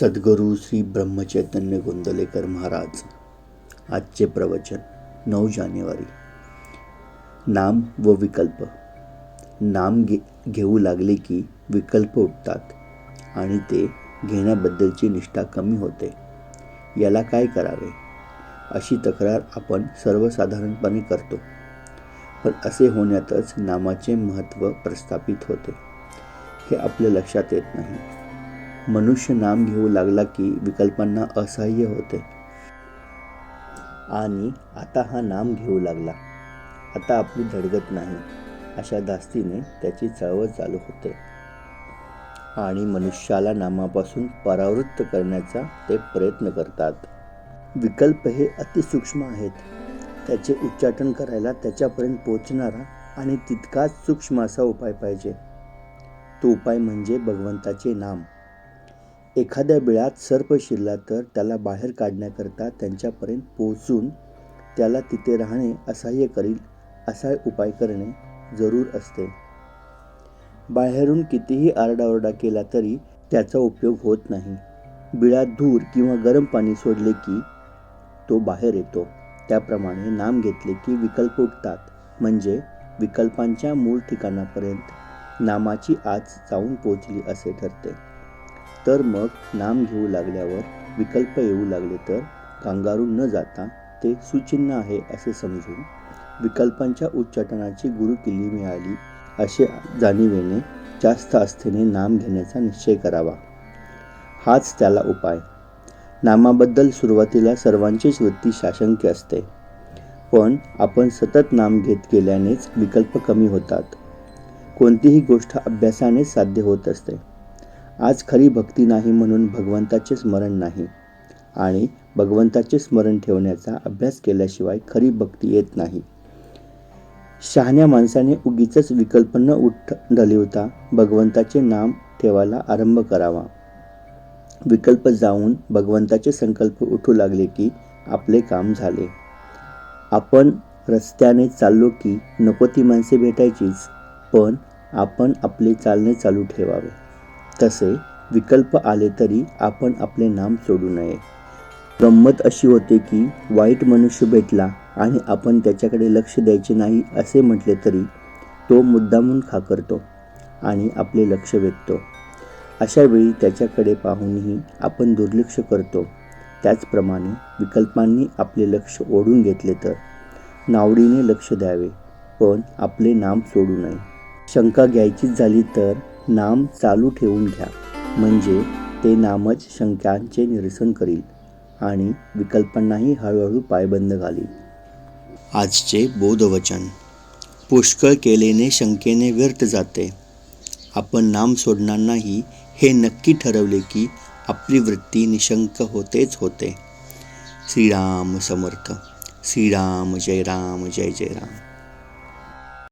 सद्गुरू श्री ब्रह्मचैतन्य गोंदलेकर महाराज. आजचे प्रवचन नऊ जानेवारी. नाम व विकल्प. नाम घे घेऊ लागले की विकल्प उठतात आणि ते घेण्याबद्दलची निष्ठा कमी होते. याला काय करावे? अशी तक्रार आपण सर्वसाधारणपणे करतो. पण असे होण्यातच नामाचे महत्त्व प्रस्थापित होते. हे आपल्या लक्षात येत नाही. मनुष्य नाम घेऊ लागला की विकल्पांना असह्य होते. आणि आता हा नाम घेऊ लागला. आता आपली धडगत नाही. अशा दास्तीने त्याची चळवळ चालू होते. आणि मनुष्याला नामापासून परावृत्त करण्याचा ते प्रयत्न करतात. विकल्प हे अतिसूक्ष्म आहेत. त्याचे उच्चाटन करायला त्याच्यापर्यंत पोचणारा आणि तितकाच सूक्ष्म असा उपाय पाहिजे. तो उपाय म्हणजे भगवंताचे नाम. एखाद्या बिळात सर्प शिरला तर त्याला बाहेर काढण्याकरता त्यांच्यापर्यंत पोहोचून त्याला तिथे राहणे असह्य करील असा उपाय करणे जरूर असते. बाहेरून कितीही आरडाओरडा केला तरी त्याचा उपयोग होत नाही. बिळात धूर किंवा गरम पाणी सोडले की तो बाहेर येतो. त्याप्रमाणे नाम घेतले की विकल्प उठतात म्हणजे विकल्पांच्या मूळ ठिकाणापर्यंत नामाची आज जाऊन पोचली असे ठरते. तर मग नाम घेऊ लागल्यावर विकल्प येऊ लागले तर कांगारू न जाता ते सुचिन्ह आहे असे समजून विकल्पांच्या उच्चाटनाची गुरुकिल्ली मिळाली. असे जाणीवेने जास्त आस्थेने नाम घेण्याचा निश्चय करावा. हाच त्याला उपाय. नामाबद्दल सुरुवातीला सर्वांचीच वृत्ती शाशंक्य असते. पण आपण सतत नाम घेत गेल्यानेच विकल्प कमी होतात. कोणतीही गोष्ट अभ्यासानेच साध्य होत असते. आज खरी भक्ती नाही म्हणून भगवंताचे स्मरण नाही. आणि भगवंताचे स्मरण ठेवण्याचा अभ्यास केल्याशिवाय खरी भक्ती येत नाही. शहाण्या माणसाने उगीच विकल्प न उठ ढलिवता भगवंताचे नाम ठेवायला आरंभ करावा. विकल्प जाऊन भगवंताचे संकल्प उठू लागले की आपले काम झाले. आपण रस्त्याने चाललो की नको ती माणसे भेटायचीच पण आपण आपले चालणे चालू ठेवावे. तसे विकल्प आले तरी आपण आपले नाम सोडू नये. गंमत अशी होते की वाईट मनुष्य भेटला आणि आपण त्याच्याकडे लक्ष द्यायचे नाही असे म्हटले तरी तो मुद्दामून खाकरतो आणि आपले लक्ष वेधतो. अशा वेळी त्याच्याकडे पाहूनही आपण दुर्लक्ष करतो. त्याचप्रमाणे विकल्पांनी आपले लक्ष ओढून घेतले तर नावडीने लक्ष द्यावे पण आपले नाम सोडू नये. शंका घ्यायचीच झाली तर नाम चालू ठेवून घ्या. म्हणजे ते नामच शंकांचे निरसन करील आणि विकल्पांनाही हळूहळू पायबंद घालील. आजचे बोधवचन. पुष्कळ केलेने शंकेने व्यर्थ जाते. आपण नाम सोडणार नाही हे नक्की ठरवले की आपली वृत्ती निशंक होतेच होते. श्रीराम समर्थ. श्रीराम जय राम जय जय राम.